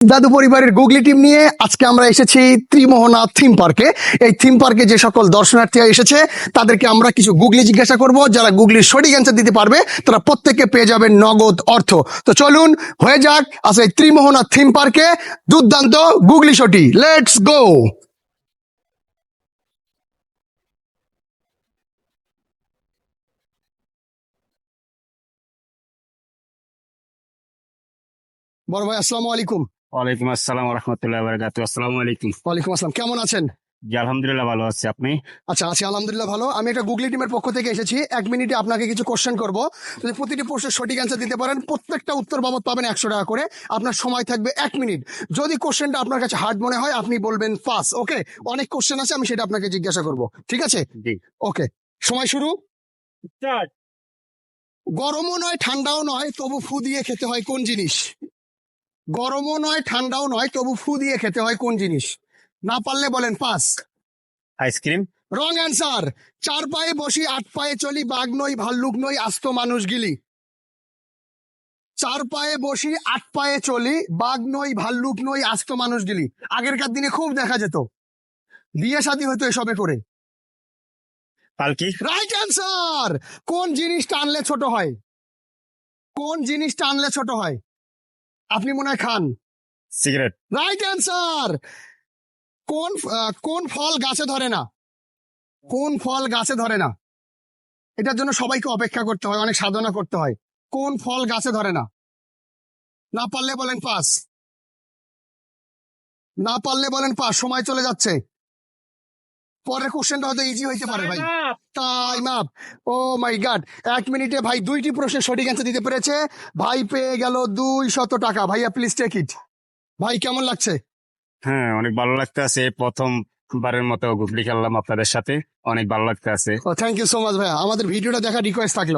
দাদু পরিবারের গুগলি টিম নিয়ে আজকে আমরা এসেছি ত্রিমোহনা থিম পার্কে। এই থিম পার্কে যে সকল দর্শনার্থীরা এসেছে, তাদেরকে আমরা কিছু গুগলি জিজ্ঞাসা করব। যারা গুগলির সঠিক অ্যান্সার দিতে পারবে, তারা প্রত্যেককে পেয়ে যাবে নগদ অর্থ। তো চলুন, হয়ে যাক আচ্ছা এই ত্রিমোহনা থিম পার্কে দুর্দান্ত গুগলি শটি লেটস গো বড় ভাই, আসসালামু আলাইকুম। ওয়ালাইকুম আসসালাম রহমতুল্লাহ বারকাত আসসালামু আলাইকুম। ওয়ালাইকুম আসসালাম। কেমন আছেন? জি আলহামদুলিল্লাহ ভালো আছি। আপনি? আচ্ছা আছি আলহামদুলিল্লাহ ভালো। আমি একটা গুগলি টিমের পক্ষ থেকে এসেছি। এক মিনিটে আপনাকে কিছু কোশ্চেন করব। যদি প্রতিটি প্রশ্নের সঠিক অ্যান্সার দিতে পারেন প্রত্যেকটা উত্তর বাবদ পাবেন একশো টাকা করে। আপনার সময় থাকবে এক মিনিট। যদি কোশ্চেনটা আপনার কাছে হার্ড মনে হয় আপনি বলবেন পাস ওকে অনেক কোশ্চেন আছে আমি সেটা আপনাকে জিজ্ঞাসা করব। ঠিক আছে? জি। ওকে সময় শুরু? গরমও নয় ঠান্ডাও নয় তবু ফু দিয়ে খেতে হয় কোন জিনিস? গরমও নয় ঠান্ডাও নয় তবু ফু দিয়ে খেতে হয় কোন জিনিস? না পারলে বলেন পাস। আইসক্রিম? Wrong answer. চার পায়ে বসি আট পায়ে চলি বাঘ নই ভাল্লুক নই আস্ত মানুষ গিলি। চার পায়ে বসি আট পায়ে চলি বাঘ নই ভাল্লুক নই আস্ত মানুষ গিলি। আগেরকার দিনে খুব দেখা যেত। বিয়ে শাদী হতো এসবে করে। পালকি? Right answer! কোন জিনিসটা আনলে ছোট হয়? কোন জিনিসটা আনলে ছোট হয়? আপনি মনে হয় খান। সিগারেট রাইট অ্যান্সার কোন কোন ফল গাছে ধরে না? কোন ফল গাছে ধরে না? এটার জন্য সবাইকে অপেক্ষা করতে হয় অনেক সাধনা করতে হয়। কোন ফল গাছে ধরে না? না পারলে বলেন পাস। না পারলে বলেন পাস সময় চলে যাচ্ছে। পরের কোশ্চেনটা হয়তো ইজি হইতে পারে ভাই। Time up oh my god এক মিনিটে ভাই দুইটি প্রশ্নের সঠিক অ্যান্সার দিতে পেরেছে। ভাই পেয়ে গেল দুই শত টাকা। ভাইয়া প্লিজ টেক ইট ভাই কেমন লাগছে? হ্যাঁ অনেক ভালো লাগতে আছে। প্রথম বারের মতো গুগলি খেললাম আপনাদের সাথে। অনেক ভালো লাগতে আছে। Oh thank you so much ভাইয়া। আমাদের ভিডিওটা দেখার রিকোয়েস্ট থাকল।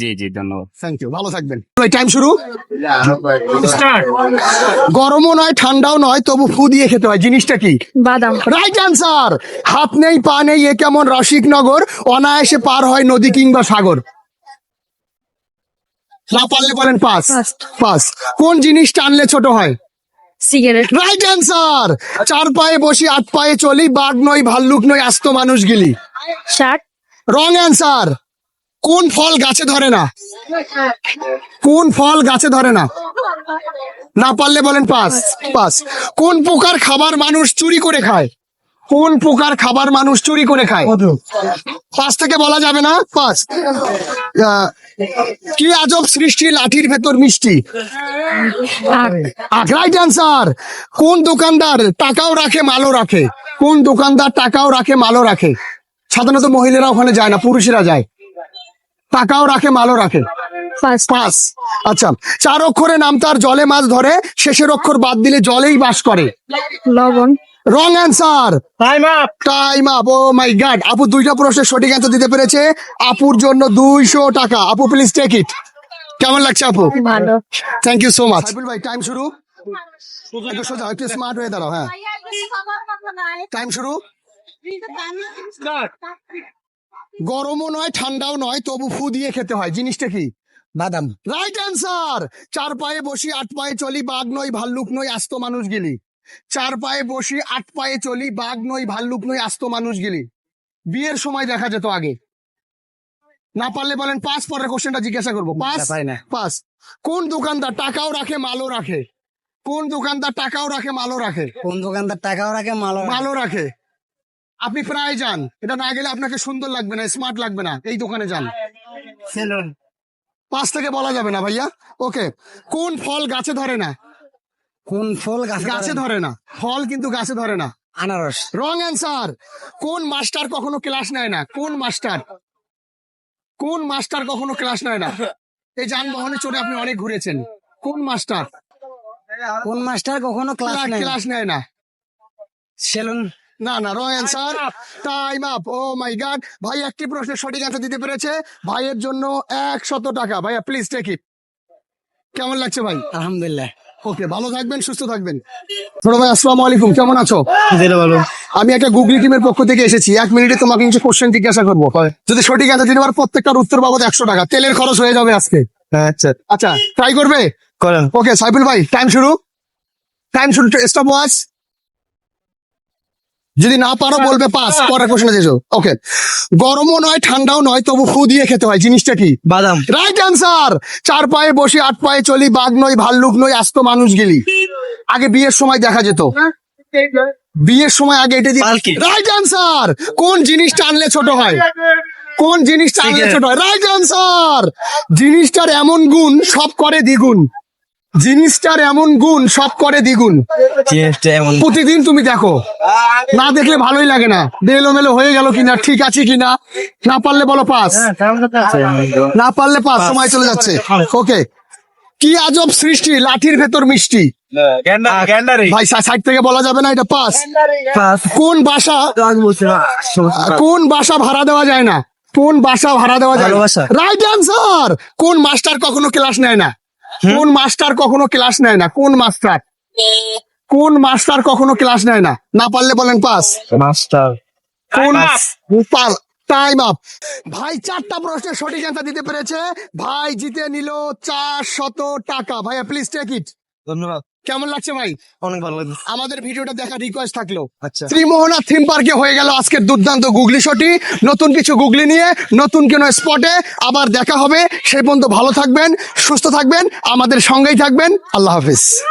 জি জি ধন্যবাদ। থ্যাংক ইউ ভালো থাকবেন। টাইম শুরু? গরমও নয় ঠান্ডাও নয় তবু ফু দিয়ে খেতে হয়। জিনিসটা কি? বাদাম। রাইট অ্যান্সার হাত নেই পা নেই এ কেমন রসিক নগর অনায়াসে পার হয় নদী কিংবা সাগর। না পারলে বলেন পাস. পাস কোন জিনিসটা আনলে ছোট হয়? সিগারেট রাইট অ্যান্সার চার পায়ে বসি আট পায়ে চলি বাঘ নয় ভাল্লুক নয় আস্ত মানুষ গিলি। শার্ট রং অ্যান্সার কোন ফল গাছে ধরে না? কোন ফল গাছে ধরে না? না পারলে বলেন পাস পাস। কোন প্রকার খাবার মানুষ চুরি করে খায়? কোন প্রকার খাবার মানুষ চুরি করে খায়? পাঁচ থেকে বলা যাবে না? আহ, কি আজব সৃষ্টি লাঠির ভেতর মিষ্টি? রাইট অ্যান্সার কোন দোকানদার টাকাও রাখে মালও রাখে? কোন দোকানদার টাকাও রাখে মালও রাখে? সাধারণত মহিলারা ওখানে যায় না পুরুষেরা যায়। টাকাও রাখে মালও রাখে। পাস আচ্ছা চার অক্ষরে নাম তার জলে মাছ ধরে শেষের অক্ষর বাদ দিলে জলেই বাস করে। লবণ। Wrong answer time up time up oh my god আপু দুইটা প্রশ্নের সঠিক অ্যান্সার দিতে পেরেছে। আপুর জন্য দুইশো টাকা। আপু প্লিজ টেক ইট কেমন লাগছে আপু? ভালো। Thank you so much Saiful ভাই টাইম শুরু? একটু সোজা একটু স্মার্ট হয়ে দাঁড়াও হ্যাঁ। টাইম শুরু? গরমও নয় ঠান্ডাও নয় তবু ফু দিয়ে খেতে হয়। জিনিসটা কি? বাদাম রাইট অ্যান্সার চার পায়ে বসি আট পায়ে চলি বাঘ নই ভাল্লুক নই আস্ত মানুষ গিলি। চার পায়ে বসি আট পায়ে চলি বাঘ নই ভাল্লুক নই আস্ত মানুষ গিলি। বিয়ের সময় দেখা যেত আগে। না পারলে বলেন পাস পরের কোশ্চেনটা জিজ্ঞাসা করব। পাস পাস কোন দোকানদার টাকাও রাখে মালও রাখে? কোন দোকানদার টাকাও রাখে মালও রাখে? কোন দোকানদার টাকাও রাখে মাল মালও রাখে। আপনি প্রায় যান। এটা না গেলে আপনাকে সুন্দর লাগবে না স্মার্ট লাগবে না। এই দোকানে যান। সেলুন। পাঁচ থেকে বলা যাবে না ভাইয়া। ওকে। কোন ফল গাছে ধরে না? কোন ফল গাছে ধরে না? ফল কিন্তু গাছে ধরে না। আনারস। রং অ্যান্সার কোন মাস্টার কখনো ক্লাস নেয় না? কোন মাস্টার? কোন মাস্টার কখনো ক্লাস নেয় না? এই যানবাহনে চড়ে আপনি অনেক ঘুরেছেন। কোন মাস্টার? কোন মাস্টার কখনো ক্লাস নেয় ক্লাস নেয় না। সেলুন। না না wrong answer time up oh my god ভাই একটি প্রশ্নের সঠিক অ্যান্সার দিতে পেরেছে। ভাইয়ের জন্য একশত টাকা। ভাইয়া প্লিজ টেক ইট কেমন লাগছে ভাই? আলহামদুলিল্লাহ। ওকে ভালো থাকবেন সুস্থ থাকবেন। ছোট ভাই আসসালামু আলাইকুম। কেমন আছো? ভালো। আমি একটা গুগলি টিমের পক্ষ থেকে এসেছি। এক মিনিটে তোমাকে কিছু কোশ্চেন জিজ্ঞাসা করব। যদি সঠিক অ্যান্সার দিতে পারো প্রত্যেকটার উত্তর বাবদ একশো টাকা। তেলের খরচ হয়ে যাবে আজকে। আচ্ছা। আচ্ছা ট্রাই করবে? করেন ওকে সাইফুল ভাই টাইম শুরু। টাইম শুরু স্টপ ওয়াচ যদি না পারো বলবে পাস পরের কোশ্চেন এসো ওকে গরমও নয় ঠান্ডাও নয় তবু ফু দিয়ে খেতে হয়। জিনিসটা কি? বাদাম। রাইট অ্যান্সার চার পায়ে বসে আট পায়ে চলি বাঘ নই ভাল্লুক নই আস্ত মানুষ গেলি। আগে বিয়ের সময় দেখা যেত। বিয়ের সময় আগে এটা দিয়ে। রাইট অ্যান্সার কোন জিনিসটা আনলে ছোট হয়? কোন জিনিসটা আনলে ছোট হয়? রাইট অ্যান্সার জিনিসটার এমন গুণ সব করে দ্বিগুণ। জিনিসটার এমন গুণ সব করে দ্বিগুণ। প্রতিদিন তুমি দেখো না দেখলে ভালোই লাগে না। এলোমেলো হয়ে গেল কিনা ঠিক আছে কিনা না পারলে বলো পাস। না পারলে পাস সময় চলে যাচ্ছে। ওকে। কি আজব সৃষ্টি লাঠির ভেতর মিষ্টি। ভাই সাইড থেকে বলা যাবে না এটা পাস। কোন বাসা কোন বাসা ভাড়া দেওয়া যায় না? কোন বাসা ভাড়া দেওয়া যায়। Right answer! কোন মাস্টার কখনো ক্লাস নেয় না? কোন মাস্টার কখনো ক্লাস নেয় না? কোন মাস্টার? কোন মাস্টার কখনো ক্লাস নেয় না? না পারলে বলেন পাস মাস্টার। কোন পাল টাইম আপ ভাই চারটা প্রশ্নের সঠিক অ্যান্সার দিতে পেরেছে। ভাই জিতে নিল চার শত টাকা। ভাইয়া প্লিজ টেক ইট ধন্যবাদ। কেমন লাগছে ভাই? অনেক ভালো লাগছে। আমাদের ভিডিওটা দেখা রিকোয়েস্ট থাকল। আচ্ছা। ত্রিমোহনা থিম পার্কে হয়ে গেল আজকের দুর্দান্ত গুগলি শটি নতুন কিছু গুগলি নিয়ে নতুন কোনো স্পটে আবার দেখা হবে। সেই পর্যন্ত ভালো থাকবেন সুস্থ থাকবেন আমাদের সঙ্গেই থাকবেন। আল্লাহ হাফিজ।